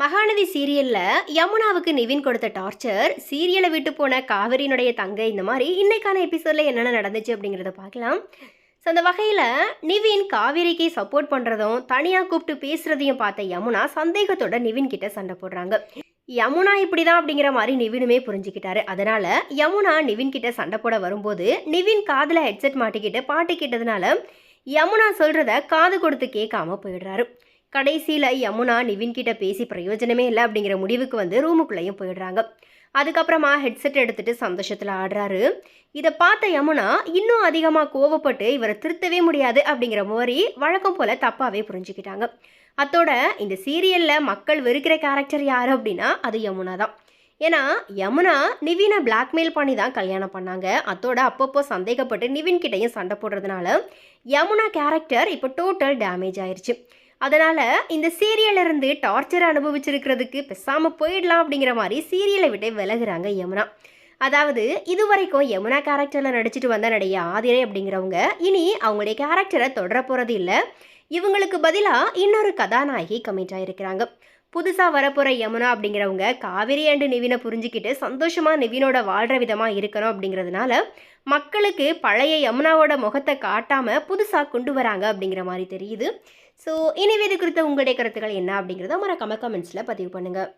மகாநதி சீரியல்ல யமுனாவுக்கு நிவின் கொடுத்த டார்ச்சர் சீரியலை விட்டு போன காவிரியினுடைய தங்கை இந்த மாதிரி இன்னைக்கான எபிசோட்ல என்னென்ன நடந்துச்சு அப்படிங்கிறத பார்க்கலாம். ஸோ அந்த வகையில் நிவின் காவேரிக்கு சப்போர்ட் பண்ணுறதும் தனியாக கூப்பிட்டு பேசுகிறதையும் பார்த்த யமுனா சந்தேகத்தோட நிவின் கிட்ட சண்டை போடுறாங்க. யமுனா இப்படி தான் அப்படிங்கிற மாதிரி நிவினுமே புரிஞ்சுக்கிட்டாரு. அதனால யமுனா நிவின் கிட்ட சண்டை போட வரும்போது நிவின் காதில் ஹெட்செட் மாட்டிக்கிட்டு பாட்டு கேட்டதுனால யமுனா சொல்கிறத காது கொடுத்து கேட்காம போயிடுறாரு. கடைசியில் யமுனா நிவின்கிட்ட பேசி பிரயோஜனமே இல்லை அப்படிங்கிற முடிவுக்கு வந்து ரூமுக்குள்ளேயும் போயிடுறாங்க. அதுக்கப்புறமா ஹெட்செட் எடுத்துகிட்டு சந்தோஷத்தில் ஆடுறாரு. இதை பார்த்த யமுனா இன்னும் அதிகமாக கோவப்பட்டு இவரை திருத்தவே முடியாது அப்படிங்கிற மாதிரி வழக்கம் போல் தப்பாகவே புரிஞ்சுக்கிட்டாங்க. அத்தோட இந்த சீரியலில் மக்கள் வெறுக்கிற கேரக்டர் யார் அப்படின்னா அது யமுனா தான். ஏன்னா யமுனா நிவினை பிளாக்மெயில் பண்ணி தான் கல்யாணம் பண்ணாங்க. அத்தோட அப்பப்போ சந்தேகப்பட்டு நிவின் கிட்டேயும் சண்டை போடுறதுனால யமுனா கேரக்டர் இப்போ டோட்டல் டேமேஜ் ஆயிடுச்சு அதனால் இந்த சீரியல்ல இருந்து டார்ச்சர் அனுபவிச்சிருக்கிறதுக்கு பேசாமல் போயிடலாம் அப்படிங்கிற மாதிரி சீரியலை விட்டு விலகுறாங்க யமுனா. அதாவது இதுவரைக்கும் யமுனா கேரக்டரில் நடிச்சிட்டு வந்த நடிகை ஆதிரை அப்படிங்கிறவங்க இனி அவங்களுடைய கேரக்டரை தொடர போகிறது இல்லை இவங்களுக்கு பதிலாக இன்னொரு கதாநாயகி கமிட் ஆகிருக்கிறாங்க புதுசாக வரப்போகிற யமுனா அப்படிங்கிறவங்க காவிரி அண்டு நிவினை புரிஞ்சுக்கிட்டு சந்தோஷமாக நிவினோட வாழ்கிற விதமாக இருக்கணும் அப்படிங்கிறதுனால மக்களுக்கு பழைய யமுனாவோட முகத்தை காட்டாமல் புதுசாக கொண்டு வராங்க அப்படிங்கிற மாதிரி தெரியுது. ஸோ இனிவே இது குறித்த உங்களுடைய கருத்துக்கள் என்ன அப்படிங்கிறத மறக்காம கமெண்ட்ஸில் பதிவு பண்ணுங்கள்